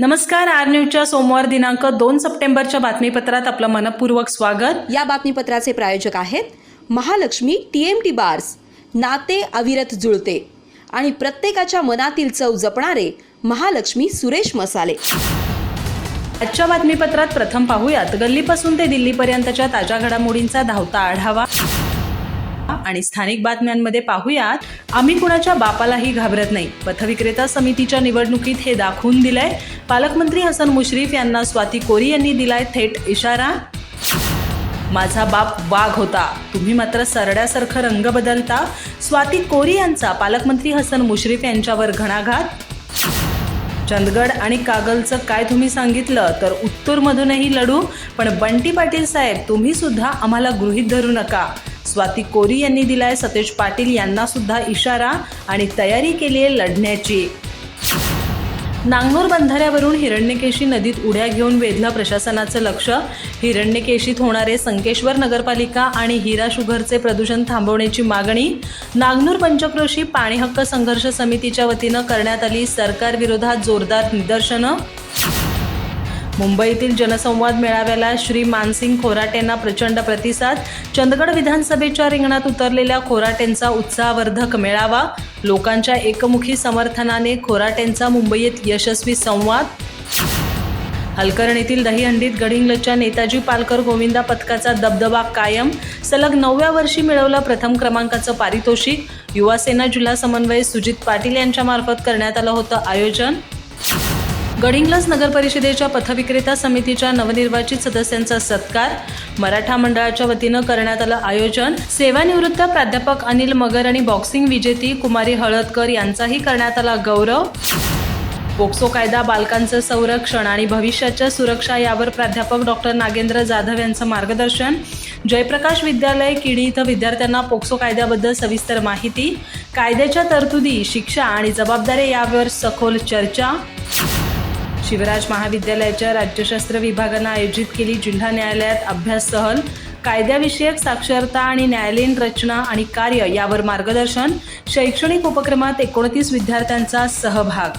नमस्कार आर न्यूजच्या सोमवार दिनांक दोन सप्टेंबरच्या बातमीपत्रात आपलं मनपूर्वक स्वागत. या बातमीपत्राचे प्रायोजक आहेत Mahalakshmi T M T bars नाते अविरत जुळते आणि प्रत्येकाच्या मनातील चव जपणारे महालक्ष्मी सुरेश मसाले. आजच्या बातमीपत्रात प्रथम पाहूयात गल्लीपासून ते दिल्लीपर्यंतच्या ताज्या घडामोडींचा धावता आढावा. आणि स्थानिक बातम्यांमध्ये पाहूयात आम्ही कुणाच्या बापालाही घाबरत नाही. पथविक्रेता समितीच्या निवडणुकीत हे दाखवून दिलंय. पालकमंत्री हसन मुश्रीफ यांना स्वाती कोरी यांनी दिलाय थेट इशारा. माझा बाप वाघ होता. तुम्ही मात्र सरड्यासारखं रंग बदलता. स्वाती कोरी यांचा पालकमंत्री हसन मुश्रीफ यांच्यावर घणाघात. चंदगड आणि कागलचं काय तुम्ही सांगितलं? तर उत्तूरमधूनही लढू. पण बंटी पाटील साहेब तुम्ही सुद्धा आम्हाला गृहीत धरू नका. स्वाती कोरी यांनी दिलाय सतेज पाटील यांना सुद्धा इशारा आणि तयारी केली आहे लढण्याची. नांगनूर बंधाऱ्यावरून हिरण्यकेशी नदीत उड्या घेऊन वेधलं प्रशासनाचं लक्ष. हिरण्यकेशीत होणारे संकेश्वर नगरपालिका आणि हिरा शुगरचे प्रदूषण थांबवण्याची मागणी. नागनूर पंचक्रोशी पाणी हक्क संघर्ष समितीच्या वतीनं करण्यात आली सरकारविरोधात जोरदार निदर्शनं. मुंबईतील जनसंवाद मेळाव्याला श्री मानसिंग खोराटेंना प्रचंड प्रतिसाद. चंदगड विधानसभेच्या रिंगणात उतरलेल्या खोराटेंचा उत्साहवर्धक मेळावा. लोकांच्या एकमुखी समर्थनाने खोराटेंचा मुंबईत यशस्वी संवाद. हलकर्णीतील दहीहंडीत गडिंगलच्या नेताजी पालकर गोविंदा पथकाचा दबदबा कायम. सलग नवव्या वर्षी मिळवलं प्रथम क्रमांकाचं पारितोषिक. युवासेना जिल्हा समन्वय सुजित पाटील यांच्यामार्फत करण्यात आलं होतं आयोजन. गडिंग्लज नगर परिषदेच्या पथविक्रेता समितीच्या नवनिर्वाचित सदस्यांचा सत्कार मराठा मंडळाच्या वतीनं करण्यात आलं आयोजन. सेवानिवृत्त प्राध्यापक अनिल मगर आणि बॉक्सिंग विजेती कुमारी हळदकर यांचाही करण्यात आला गौरव. पोक्सो कायदा बालकांचं संरक्षण आणि भविष्याच्या सुरक्षा यावर प्राध्यापक डॉक्टर नागेंद्र जाधव यांचं मार्गदर्शन. जयप्रकाश विद्यालय किडी इथं विद्यार्थ्यांना पोक्सो कायद्याबद्दल सविस्तर माहिती. कायद्याच्या तरतुदी शिक्षा आणि जबाबदाऱ्या यावर सखोल चर्चा. शिवराज महाविद्यालयाच्या राज्यशास्त्र विभागानं आयोजित केली जिल्हा न्यायालयात अभ्यास सहल. कायद्याविषयक साक्षरता आणि न्यायालयीन रचना आणि कार्य यावर मार्गदर्शन. शैक्षणिक उपक्रमात एकोणतीस विद्यार्थ्यांचा सहभाग.